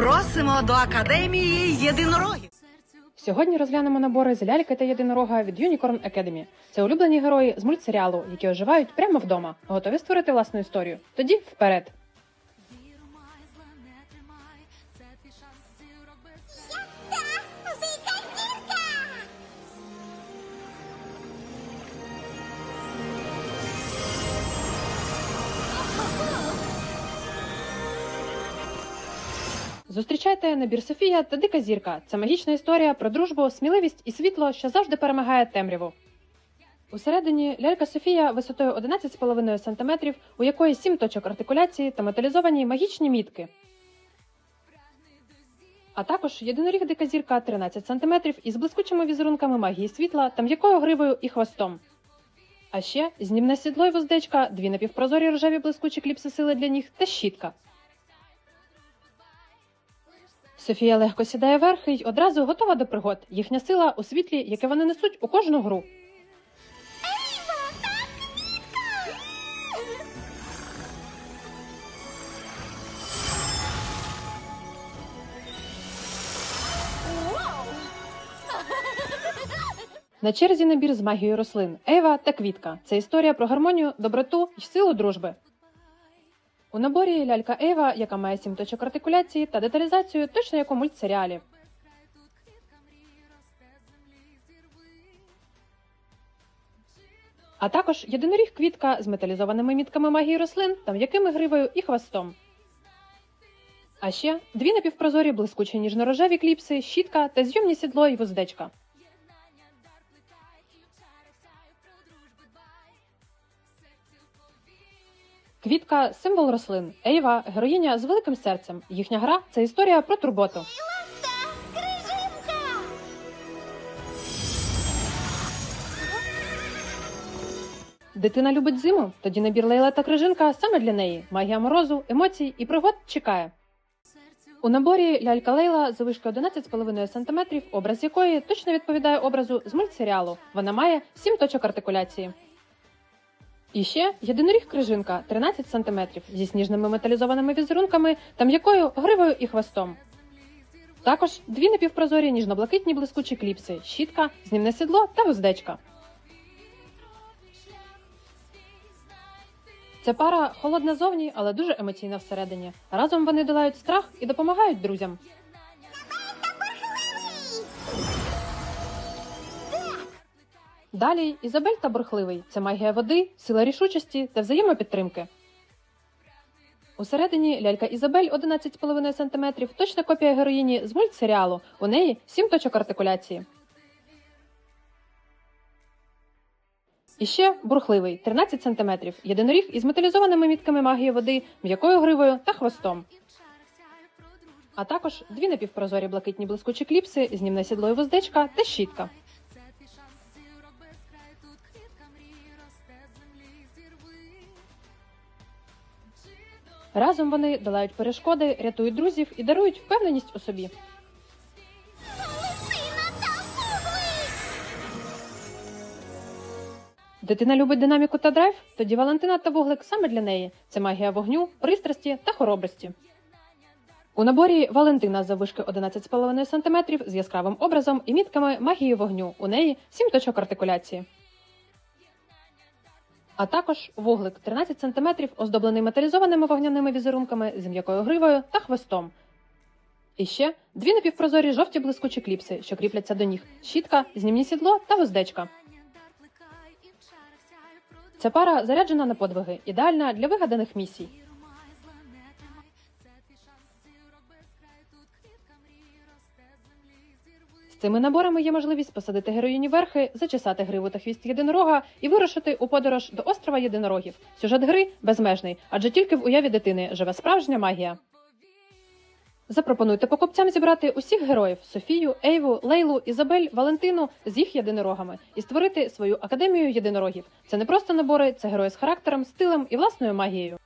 Просимо до академії єдинорогів. Сьогодні розглянемо набори з ляльки та єдинорога від Unicorn Academy. Це улюблені герої з мультсеріалу, які оживають прямо вдома. Готові створити власну історію? Тоді вперед! Віру май, зла не тримай, це шанс Зустрічайте набір Софія та Дика зірка. Це магічна історія про дружбу, сміливість і світло, що завжди перемагає темряву. Усередині лялька Софія висотою 11,5 см, у якої 7 точок артикуляції та металізовані магічні мітки. А також єдиноріг дика зірка 13 см із блискучими візерунками магії світла та м'якою гривою і хвостом. А ще знімне сідло й вуздечка, дві напівпрозорі рожеві блискучі кліпси сили для ніг та щітка. Софія легко сідає верхи й одразу готова до пригод. Їхня сила у світлі, яке вони несуть у кожну гру. На черзі набір з магією рослин Ева та Квітка. Це історія про гармонію, доброту й силу дружби. У наборі лялька Ева, яка має сім точок артикуляції та деталізацію, точно як у мультсеріалі. А також єдиноріг квітка з металізованими мітками магії рослин та м'якими гривою і хвостом. А ще дві напівпрозорі блискучі ніжно-рожеві кліпси, щітка та зйомні сідло і вуздечка. Квітка символ рослин. Ейва героїня з великим серцем. Їхня гра це історія про турботу. Дитина любить зиму, тоді набір Лейла та крижинка саме для неї. Магія морозу, емоцій і пригод чекає. У наборі лялька Лейла з вишки 11,5 см, образ якої точно відповідає образу з мультсеріалу. Вона має 7 точок артикуляції. І ще єдиноріг крижинка 13 см зі сніжними металізованими візерунками та м'якою гривою і хвостом. Також дві напівпрозорі ніжно-блакитні блискучі кліпси, щітка, знімне сідло та вуздечка. Ця пара холодна зовні, але дуже емоційна всередині. Разом вони долають страх і допомагають друзям. Далі Ізабель та бурхливий це магія води, сила рішучості та взаємопідтримки. Усередині лялька Ізабель 11,5 см, точна копія героїні з мультсеріалу. У неї 7 точок артикуляції. І ще бурхливий 13 см, єдиноріг із металізованими мітками магії води, м'якою гривою та хвостом. А також дві напівпрозорі блакитні блискучі кліпси, знімне сідло і вуздечка та щітка. Разом вони долають перешкоди, рятують друзів і дарують впевненість у собі. Дитина любить динаміку та драйв, тоді Валентина та вуглик саме для неї. Це магія вогню, пристрасті та хоробрості. У наборі Валентина заввишки 11,5 см з яскравим образом і мітками магії вогню. У неї 7 точок артикуляції. А також вуглик 13 см, оздоблений металізованими вогняними візерунками з м'якою гривою та хвостом. І ще дві напівпрозорі жовті блискучі кліпси, що кріпляться до ніг, щітка, знімні сідло та вуздечка. Ця пара заряджена на подвиги, ідеальна для вигаданих місій. Цими наборами є можливість посадити героїні верхи, зачесати гриву та хвіст єдинорога і вирушити у подорож до острова єдинорогів. Сюжет гри безмежний, адже тільки в уяві дитини живе справжня магія. Запропонуйте покупцям зібрати усіх героїв Софію, Ейву, Лейлу, Ізабель, Валентину з їх єдинорогами і створити свою академію єдинорогів. Це не просто набори, це герої з характером, стилем і власною магією.